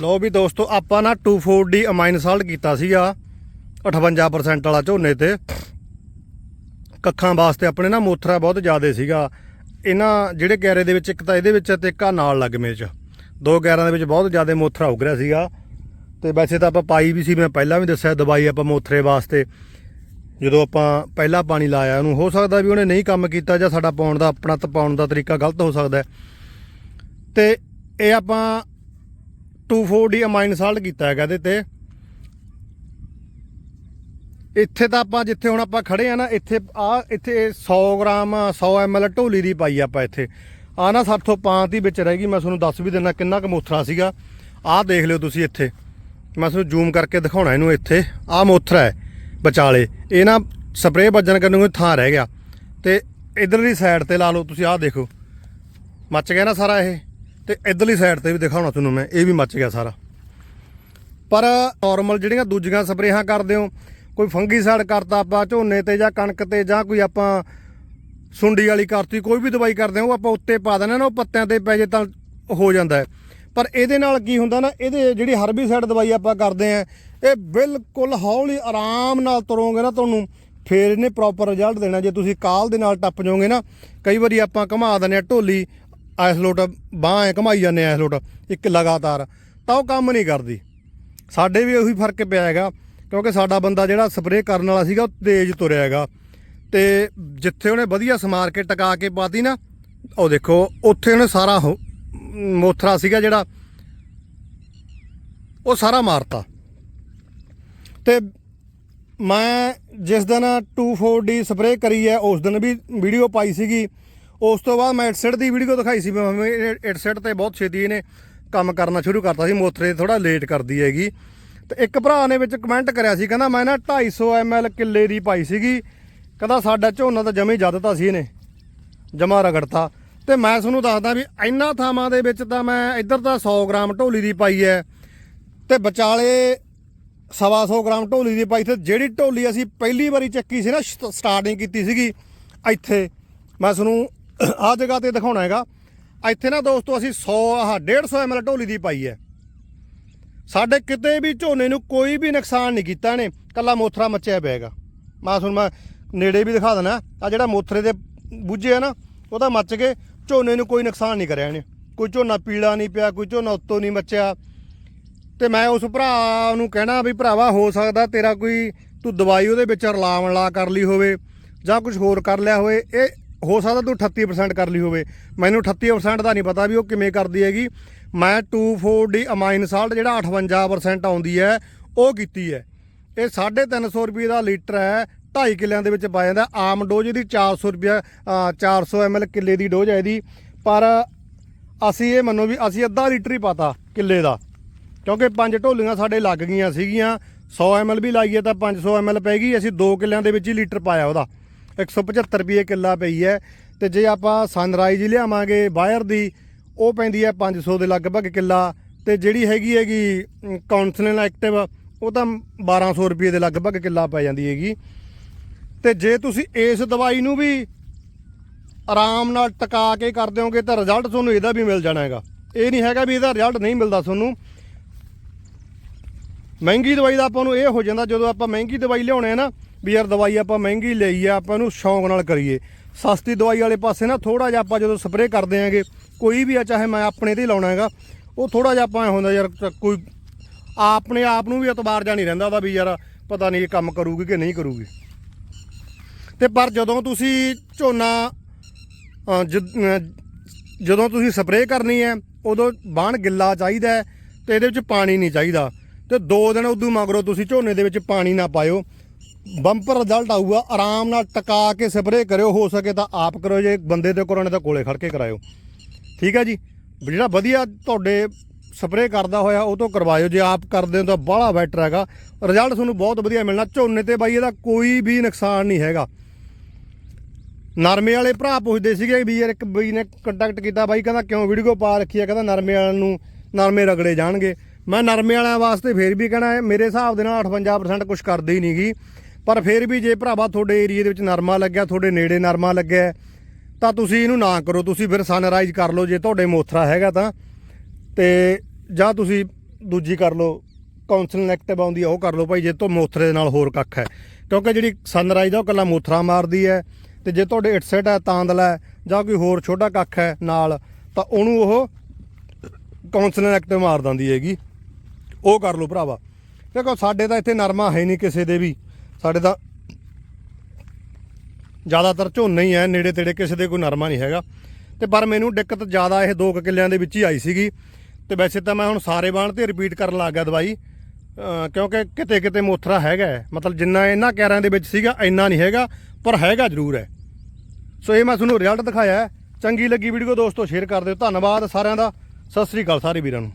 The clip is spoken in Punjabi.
ਲਓ ਵੀ ਦੋਸਤੋ, ਆਪਾਂ ਨਾ 240 ਅਮਾਈਨ ਸਾਲਟ ਕੀਤਾ ਸੀਗਾ 58% ਵਾਲਾ ਝੋਨੇ ਤੇ। ਕੱਖਾਂ ਵਾਸਤੇ ਆਪਣੇ ਨਾ ਮੋਥਰਾ ਬਹੁਤ ਜ਼ਿਆਦਾ ਸੀਗਾ। ਇਹਨਾਂ ਜਿਹੜੇ ਗੈਰੇ ਦੇ ਵਿੱਚ ਇੱਕ ਤਾਂ ਇਹਦੇ ਵਿੱਚ ਤੇ ਇੱਕ ਆ ਨਾਲ ਲੱਗਵੇਂ ਚ। ਦੋ ਗੈਰਾਂ ਦੇ ਵਿੱਚ ਬਹੁਤ ਜ਼ਿਆਦਾ ਮੋਥਰਾ ਉਗ ਰਿਹਾ ਸੀਗਾ। ਤੇ ਵੈਸੇ ਤਾਂ ਆਪਾਂ ਪਾਈ ਵੀ ਸੀ, ਮੈਂ ਪਹਿਲਾਂ ਵੀ ਦੱਸਿਆ, ਦਵਾਈ ਆਪਾਂ ਮੋਥਰੇ ਵਾਸਤੇ। ਜਦੋਂ ਆਪਾਂ ਪਹਿਲਾ ਪਾਣੀ ਲਾਇਆ ਉਹਨੂੰ, ਹੋ ਸਕਦਾ ਵੀ ਉਹਨੇ ਨਹੀਂ ਕੰਮ ਕੀਤਾ ਜਾਂ ਸਾਡਾ ਪਾਉਣ ਦਾ, ਆਪਣਾ ਤਪਾਉਣ ਦਾ ਤਰੀਕਾ ਗਲਤ ਹੋ ਸਕਦਾ ਹੈ। ਤੇ ਇਹ ਆਪਾਂ 240 ਅਮਾਈਨ ਸਾਲਟ ਕੀਤਾ ਹੈਗਾ ਇਹਦੇ ਤੇ। ਇੱਥੇ ਤਾਂ ਆਪਾਂ, ਜਿੱਥੇ ਹੁਣ ਆਪਾਂ ਖੜੇ ਆ ਨਾ, ਇੱਥੇ ਆ, ਇੱਥੇ 100 ਗ੍ਰਾਮ 100 ml ਢੋਲੀ ਦੀ ਪਾਈ ਆਪਾਂ ਇੱਥੇ। ਆ ਨਾ ਸਭ ਤੋਂ ਪਾਂਤ ਹੀ ਵਿੱਚ ਰਹਿ ਗਈ, ਮੈਂ ਤੁਹਾਨੂੰ ਦੱਸ ਵੀ ਦਿੰਦਾ ਕਿੰਨਾ ਕੁ ਮੋਥਰਾ ਸੀਗਾ। ਆਹ ਦੇਖ ਲਿਓ ਤੁਸੀਂ ਇੱਥੇ। ਮੈਂ ਤੁਹਾਨੂੰ ਜ਼ੂਮ ਕਰਕੇ ਦਿਖਾਉਣਾ ਇਹਨੂੰ ਇੱਥੇ। ਆਹ ਮੋਥਰਾ ਹੈ, ਵਿਚਾਲੇ। ਇਹ ਨਾ ਸਪਰੇਅ ਵੱਜਣ ਕਰਨ ਨੂੰ ਥਾਂ ਰਹਿ ਗਿਆ। ਤੇ ਇਧਰਲੀ ਸਾਈਡ ਤੇ ਲਾ ਲਓ, ਤੁਸੀਂ ਆਹ ਦੇਖੋ। ਮੱਚ ਗਿਆ ਨਾ ਸਾਰਾ ਇਹ? ਤੇ ਇਧਰਲੀ ਸਾਈਡ ਤੇ ਵੀ ਦਿਖਾਉਣਾ ਤੁਹਾਨੂੰ ਮੈਂ, ਇਹ ਵੀ ਮੱਚ ਗਿਆ ਸਾਰਾ। ਪਰ ਨਾਰਮਲ ਜਿਹੜੀਆਂ ਦੂਜੀਆਂ ਸਪਰੇਹਾਂ ਕਰਦੇ ਹੋ, ਕੋਈ ਫੰਗੀਸਾਈਡ ਕਰਤਾ ਆਪਾਂ, ਝੋਨੇ ਤੇ ਜਾਂ ਕਣਕ ਤੇ ਜਾਂ ਕੋਈ ਆਪਾਂ ਸੁੰਡੀ ਵਾਲੀ ਕਰਤੀ, ਕੋਈ ਵੀ ਦਵਾਈ ਕਰਦੇ ਹਾਂ, ਉਹ ਆਪਾਂ ਉੱਤੇ ਪਾ ਦਿੰਦੇ ਨਾ, ਉਹ ਪੱਤਿਆਂ ਤੇ ਪੈ ਜੇ ਤਾਂ ਹੋ ਜਾਂਦਾ ਪਰ ਇਹਦੇ ਨਾਲ ਕੀ ਹੁੰਦਾ ਨਾ, ਇਹਦੇ ਜਿਹੜੀ ਹਰਬੀਸਾਈਡ ਦਵਾਈ ਆਪਾਂ ਕਰਦੇ ਆ ਇਹ ਬਿਲਕੁਲ ਹੌਲੀ ਆਰਾਮ ਨਾਲ ਤੁਰੋਗੇ ਨਾ ਤੁਹਾਨੂੰ, ਫੇਰ ਇਹਨੇ ਪ੍ਰੋਪਰ ਰਿਜ਼ਲਟ ਦੇਣਾ। ਜੇ ਤੁਸੀਂ ਕਾਲ ਦੇ ਨਾਲ ਟੱਪ ਜਾਓਗੇ ਨਾ, ਕਈ ਵਾਰੀ ਆਪਾਂ ਘੁਮਾ ਦਿੰਦੇ ਆ ਢੋਲੀ ਐਸਲੋਟ ਬਾਹਾਂ ਐ ਘਮਾਈ ਜਾਂਦੇ ਆ ਐਸਲੋਟ ਇੱਕ ਲਗਾਤਾਰ, ਤਾਂ ਉਹ ਕੰਮ ਨਹੀਂ ਕਰਦੀ। ਸਾਡੇ ਵੀ ਉਹੀ ਫ਼ਰਕ ਪਿਆ ਹੈਗਾ, ਕਿਉਂਕਿ ਸਾਡਾ ਬੰਦਾ ਜਿਹੜਾ ਸਪਰੇਅ ਕਰਨ ਵਾਲਾ ਸੀਗਾ, ਉਹ ਤੇਜ਼ ਤੁਰਿਆ ਹੈਗਾ। ਤੇ ਜਿੱਥੇ ਉਹਨੇ ਵਧੀਆ ਸਮਾਰ ਕੇ ਟਿਕਾ ਕੇ ਪਾਤੀ ਨਾ, ਉਹ ਦੇਖੋ, ਉੱਥੇ ਉਹਨੇ ਸਾਰਾ ਉਹ ਮੋਥਰਾ ਸੀਗਾ ਜਿਹੜਾ, ਉਹ ਸਾਰਾ ਮਾਰਤਾ। ਤੇ ਮੈਂ ਜਿਸ ਦਿਨ 240 ਸਪਰੇਅ ਕਰੀ ਹੈ, ਉਸ ਦਿਨ ਵੀ ਵੀਡੀਓ ਪਾਈ ਸੀਗੀ ਉਸ ਤੋਂ ਬਾਅਦ ਮੈਂ ਐਡਸੈਟ ਦੀ ਵੀਡੀਓ ਦਿਖਾਈ ਸੀ, ਮੈਂ ਐਡਸੈਟ ਤੇ ਬਹੁਤ ਛੇਤੀ ਇਹਨੇ ਕੰਮ ਕਰਨਾ ਸ਼ੁਰੂ ਕਰਤਾ ਸੀ ਮੋਥਰੇ ਥੋੜਾ ਲੇਟ ਕਰਦੀ ਹੈਗੀ। ਤੇ ਇੱਕ ਭਰਾ ਨੇ ਵਿੱਚ ਕਮੈਂਟ ਕਰਿਆ ਸੀ, ਕਹਿੰਦਾ ਮੈਂ ਨਾ 250 ml ਕਿੱਲੇ ਦੀ ਪਾਈ ਸੀਗੀ, ਕਹਿੰਦਾ ਸਾਡਾ ਝੋਨਾ ਤਾਂ ਜਮੇ ਜੱਦਤਾ ਸੀ ਇਹਨੇ, ਜਮਾ ਰਗੜਤਾ। ਤੇ ਮੈਂ ਤੁਹਾਨੂੰ ਦੱਸਦਾ ਵੀ ਇੰਨਾ ਥਾਵਾਂ ਦੇ ਵਿੱਚ ਤਾਂ ਮੈਂ ਇੱਧਰ ਤਾਂ 100 ਗ੍ਰਾਮ ਢੋਲੀ ਦੀ ਪਾਈ ਹੈ, ਤੇ ਵਿਚਾਲੇ ਸਵਾ 100 ਗ੍ਰਾਮ ਢੋਲੀ ਦੀ ਪਾਈ, ਤੇ ਜਿਹੜੀ ਢੋਲੀ ਅਸੀਂ ਪਹਿਲੀ ਵਾਰੀ ਚੱਕੀ ਸੀ ਨਾ, ਸਟ- ਸਟਾਰਟਿੰਗ ਕੀਤੀ ਸੀਗੀ, ਇੱਥੇ, ਮੈਂ ਤੁਹਾਨੂੰ ਆਹ ਜਗ੍ਹਾ ਤੇ ਦਿਖਾਉਣਾ ਹੈਗਾ। ਇੱਥੇ ਨਾ ਦੋਸਤੋ ਅਸੀਂ 100 ਆਹ 150 ml ਢੋਲੀ ਦੀ ਪਾਈ ਹੈ। ਸਾਡੇ ਕਿਤੇ ਵੀ ਝੋਨੇ ਨੂੰ ਕੋਈ ਵੀ ਨੁਕਸਾਨ ਨਹੀਂ ਕੀਤਾ ਨੇ, ਕੱਲਾ ਮੋਥਰਾ ਮੱਚਿਆ ਪਿਆਗਾ ਮੈਂ ਤੁਹਾਨੂੰ ਮੈਂ ਨੇੜੇ ਵੀ ਦਿਖਾ ਦਣਾ ਆ ਜਿਹੜਾ ਮੋਥਰੇ ਦੇ ਬੁੱਝੇ ਆ ਨਾ ਉਹਦਾ ਮੱਚ ਕੇ ਝੋਨੇ ਨੂੰ ਕੋਈ ਨੁਕਸਾਨ ਨਹੀਂ ਕਰਿਆ ਇਹਨੇ। ਕੋਈ ਝੋਨਾ ਪੀਲਾ ਨਹੀਂ ਪਿਆ, ਕੋਈ ਝੋਨਾ ਉੱਤੋਂ ਨਹੀਂ ਮੱਚਿਆ। ਤੇ ਮੈਂ ਉਸ ਭਰਾ ਨੂੰ ਕਹਿਣਾ ਵੀ ਭਰਾਵਾ, ਹੋ ਸਕਦਾ ਤੇਰਾ ਕੋਈ ਤੂੰ ਦਵਾਈ ਉਹਦੇ ਵਿੱਚ ਰਲਾਵਣ ਲਾ ਕਰ ਲਈ ਹੋਵੇ ਜਾਂ ਕੁਝ ਹੋਰ ਕਰ ਲਿਆ ਹੋਵੇ। ਇਹ ਹੋ ਸਕਦਾ ਤੂੰ 38% ਕਰ ਲਈ ਹੋਵੇ। ਮੈਨੂੰ 38% ਦਾ ਨਹੀਂ ਪਤਾ ਵੀ ਉਹ ਕਿਵੇਂ ਕਰਦੀ ਹੈਗੀ। ਮੈਂ 240 ਅਮਾਈਨ ਸਾਲਟ ਜਿਹੜਾ 58% ਆਉਂਦੀ ਹੈ, ਉਹ ਕੀਤੀ ਹੈ। ਇਹ 350 ਰੁਪਏ ਦਾ ਲੀਟਰ ਹੈ 2.5 ਕਿੱਲਿਆਂ ਦੇ ਵਿੱਚ ਪਾਇਆ ਜਾਂਦਾ। ਆਮ ਡੋਜ਼ ਇਹਦੀ 400 ਰੁਪਏ 400 ml ਕਿੱਲੇ ਦੀ ਡੋਜ਼ ਹੈ ਇਹਦੀ। ਪਰ ਅਸੀਂ ਇਹ ਮੰਨੋ ਵੀ ਅਸੀਂ ਅੱਧਾ ਲੀਟਰ ਹੀ ਪਾਤਾ ਕਿੱਲੇ ਦਾ। ਕਿਉਂਕਿ ਪੰਜ ਢੋਲੀਆਂ ਸਾਡੇ ਲੱਗ ਗਈਆਂ ਸੀਗੀਆਂ। 100 ml ਵੀ ਲਾਈਏ ਤਾਂ 500 ml ਪੈ ਗਈ। ਅਸੀਂ 2 ਕਿੱਲਿਆਂ ਦੇ ਵਿੱਚ ਹੀ ਲੀਟਰ ਪਾਇਆ ਉਹਦਾ। 175 ਰੁਪਏ ਕਿੱਲਾ ਪਈ ਹੈ ਤੇ ਜੇ ਆਪਾਂ ਸਨਰਾਈਜ਼ ਹੀ ਲਿਆਵਾਂਗੇ ਬਾਇਰ ਦੀ, ਉਹ ਪੈਂਦੀ ਹੈ 500 ਦੇ ਲਗਭਗ ਕਿੱਲਾ ਤੇ ਜਿਹੜੀ ਹੈਗੀ ਹੈਗੀ ਕਾਉਂਸਲਨ ਐਕਟਿਵ ਉਹ ਤਾਂ 1200 ਰੁਪਏ ਦੇ ਲਗਭਗ ਕਿੱਲਾ ਪੈ ਜਾਂਦੀ ਹੈਗੀ। ਤੇ ਜੇ ਤੁਸੀਂ ਇਸ ਦਵਾਈ ਨੂੰ ਵੀ ਆਰਾਮ ਨਾਲ ਟਿਕਾ ਕੇ ਕਰ ਦਿਓਗੇ ਤਾਂ ਰਿਜ਼ਲਟ ਤੁਹਾਨੂੰ ਇਹਦਾ ਵੀ ਮਿਲ ਜਾਣਾ ਹੈਗਾ। ਇਹ ਨਹੀਂ ਹੈਗਾ ਵੀ ਇਹਦਾ ਰਿਜ਼ਲਟ ਨਹੀਂ ਮਿਲਦਾ ਤੁਹਾਨੂੰ। ਮਹਿੰਗੀ ਦਵਾਈ ਦਾ ਆਪਾਂ ਨੂੰ ਇਹ ਹੋ ਜਾਂਦਾ ਜਦੋਂ ਆਪਾਂ ਮਹਿੰਗੀ ਦਵਾਈ ਲਿਆਉਣੇ ਆ ਨਾ ਵੀ ਯਾਰ ਦਵਾਈ ਆਪਾਂ ਮਹਿੰਗੀ ਲਈ ਆ, ਆਪਾਂ ਇਹਨੂੰ ਸ਼ੌਂਕ ਨਾਲ ਕਰੀਏ। ਸਸਤੀ ਦਵਾਈ ਵਾਲੇ ਪਾਸੇ ਨਾ ਥੋੜਾ ਜਿਹਾ ਆਪਾਂ ਜਦੋਂ ਸਪਰੇਅ ਕਰਦੇ ਆਂਗੇ, ਕੋਈ ਵੀ ਆ, ਚਾਹੇ ਮੈਂ ਆਪਣੇ ਤੇ ਹੀ ਲਾਉਣਾ ਹੈਗਾ, ਉਹ ਥੋੜਾ ਜਿਹਾ ਆਪਾਂ ਐਂ ਹੁੰਦਾ ਯਾਰ ਕੋਈ ਆਪਣੇ ਆਪ ਨੂੰ ਵੀ ਇਤਬਾਰ ਜਾ ਨਹੀਂ ਰਹਿੰਦਾ ਉਹਦਾ ਵੀ ਯਾਰ ਪਤਾ ਨਹੀਂ ਇਹ ਕੰਮ ਕਰੂਗੀ ਕਿ ਨਹੀਂ ਕਰੂਗੀ। ਤੇ ਪਰ ਜਦੋਂ ਤੁਸੀਂ ਝੋਨਾ ਜਦੋਂ ਤੁਸੀਂ ਸਪਰੇਅ ਕਰਨੀ ਹੈ, ਉਦੋਂ ਬਾਣ ਗਿੱਲਾ ਚਾਹੀਦਾ ਹੈ ਤੇ ਇਹਦੇ ਵਿੱਚ ਪਾਣੀ ਨਹੀਂ ਚਾਹੀਦਾ। ਤੇ ਦੋ ਦਿਨ ਉਦੋਂ ਮਗਰੋਂ ਤੁਸੀਂ ਝੋਨੇ ਦੇ ਵਿੱਚ ਪਾਣੀ ਨਾ ਪਾਇਓ। ਬੰਪਰ ਰਿਜ਼ਲਟ ਆਊਗਾ, ਆਰਾਮ ਨਾਲ ਟਕਾ ਕੇ ਸਪਰੇਅ ਕਰਿਓ, ਹੋ ਸਕੇ ਤਾਂ ਆਪ ਕਰਿਓ, ਜੇ ਬੰਦੇ ਤੇ ਕਰਾਉਣੇ ਤਾਂ ਕੋਲੇ ਖੜ ਕੇ ਕਰਾਇਓ। ਠੀਕ ਹੈ ਜੀ? ਜਿਹੜਾ ਵਧੀਆ ਤੁਹਾਡੇ ਸਪਰੇਅ ਕਰਦਾ ਹੋਇਆ, ਉਹ ਤੋਂ ਕਰਵਾਇਓ। ਜੇ ਆਪ ਕਰਦੇ ਹੋ ਤਾਂ ਬਾਹਲਾ ਬੈਟਰ ਹੈਗਾ। ਰਿਜ਼ਲਟ ਤੁਹਾਨੂੰ ਬਹੁਤ ਵਧੀਆ ਮਿਲਣਾ। ਝੋਨੇ ਤੇ ਬਾਈ, ਇਹਦਾ ਕੋਈ ਵੀ ਨੁਕਸਾਨ ਨਹੀਂ ਹੈਗਾ। ਨਰਮੇ ਵਾਲੇ ਭਰਾ ਪੁੱਛਦੇ ਸੀਗੇ ਵੀ ਯਾਰ ਇੱਕ ਬਈ ਨੇ ਕੰਟੈਕਟ ਕੀਤਾ, ਬਾਈ ਕਹਿੰਦਾ, ਕਿਉਂ ਵੀਡੀਓ ਪਾ ਰੱਖੀ ਹੈ ਕਹਿੰਦਾ, ਨਰਮੇ ਵਾਲਿਆਂ ਨੂੰ, ਨਰਮੇ ਰਗੜੇ ਜਾਣਗੇ। ਮੈਂ ਨਰਮੇ ਵਾਲਿਆਂ ਵਾਸਤੇ ਫੇਰ ਵੀ ਕਹਿਣਾ ਮੇਰੇ ਹਿਸਾਬ ਦੇ ਨਾਲ 58% ਕੁਝ ਕਰਦੇ ਹੀ ਨਹੀਂਗੀ ਪਰ ਫਿਰ ਵੀ ਜੇ ਭਰਾਵਾ ਤੁਹਾਡੇ ਏਰੀਏ ਦੇ ਵਿੱਚ ਨਰਮਾ ਲੱਗਿਆ, ਤੁਹਾਡੇ ਨੇੜੇ ਨਰਮਾ ਲੱਗਿਆ ਤਾਂ ਤੁਸੀਂ ਇਹਨੂੰ ਨਾ ਕਰੋ, ਤੁਸੀਂ ਫਿਰ ਸਨਰਾਈਜ਼ ਕਰ ਲਓ ਜੇ ਤੁਹਾਡੇ ਮੋਥਰਾ ਹੈਗਾ ਤਾਂ। ਤੇ ਜਾਂ ਤੁਸੀਂ ਦੂਜੀ ਕਰ ਲਓ ਕਾਉਂਸਲਿੰਗ ਐਕਟਿਵ ਆਉਂਦੀ ਆ, ਉਹ ਕਰ ਲਓ ਭਾਈ, ਜੇ ਤੋਂ ਮੋਥਰੇ ਦੇ ਨਾਲ ਹੋਰ ਕੱਖ ਹੈ। ਕਿਉਂਕਿ ਜਿਹੜੀ ਸਨਰਾਈਜ਼ ਆ, ਉਹ ਕੱਲਾ ਮੋਥਰਾ ਮਾਰਦੀ ਹੈ, ਤੇ ਜੇ ਤੁਹਾਡੇ ਇਟਸੈਟ ਹੈ ਤਾਂਦਲਾ ਹੈ, ਜਾਂ ਕੋਈ ਹੋਰ ਛੋਟਾ ਕੱਖ ਹੈ ਨਾਲ, ਤਾਂ ਉਹਨੂੰ ਉਹ ਕਾਉਂਸਲਿੰਗ ਐਕਟਿਵ ਮਾਰ ਦਿੰਦੀ ਹੈਗੀ। ਉਹ ਕਰ ਲਓ ਭਰਾਵਾ। ਦੇਖੋ, ਸਾਡੇ ਤਾਂ ਇੱਥੇ ਨਰਮਾ ਹੈ ਨਹੀਂ ਕਿਸੇ ਦੇ ਵੀ। ਸਾਡੇ ਤਾਂ ਜ਼ਿਆਦਾਤਰ ਝੋਨਾ ਹੀ ਹੈ ਨੇੜੇ ਤੇੜੇ ਕਿਸੇ ਦੇ ਕੋਈ ਨਰਮਾ ਨਹੀਂ ਹੈਗਾ। ਤੇ ਪਰ ਮੈਨੂੰ ਦਿੱਕਤ ਜ਼ਿਆਦਾ ਇਹ ਦੋ ਕੁ ਕਿੱਲਿਆਂ ਦੇ ਵਿੱਚ ਹੀ ਆਈ ਸੀਗੀ। ਤੇ ਵੈਸੇ ਤਾਂ ਮੈਂ ਹੁਣ ਸਾਰੇ ਬਾਣ ਤੇ ਰਿਪੀਟ ਕਰਨ ਲੱਗ ਗਿਆ ਦਵਾਈ। ਕਿਉਂਕਿ ਕਿਤੇ ਕਿਤੇ ਮੋਥਰਾ ਹੈਗਾ ਮਤਲਬ ਜਿੰਨਾ ਇਹਨਾਂ ਕੈਰਾਂ ਦੇ ਵਿੱਚ ਸੀਗਾ, ਇੰਨਾ ਨਹੀਂ ਹੈਗਾ, ਪਰ ਹੈਗਾ ਜ਼ਰੂਰ ਹੈ ਸੋ ਇਹ ਮੈਂ ਤੁਹਾਨੂੰ ਰਿਜ਼ਲਟ ਦਿਖਾਇਆ ਚੰਗੀ ਲੱਗੀ ਵੀਡੀਓ ਦੋਸਤੋ ਸ਼ੇਅਰ ਕਰ ਦਿਓ। ਧੰਨਵਾਦ ਸਾਰਿਆਂ ਦਾ। ਸਤਿ ਸ੍ਰੀ ਅਕਾਲ ਸਾਰੇ ਵੀਰਾਂ ਨੂੰ।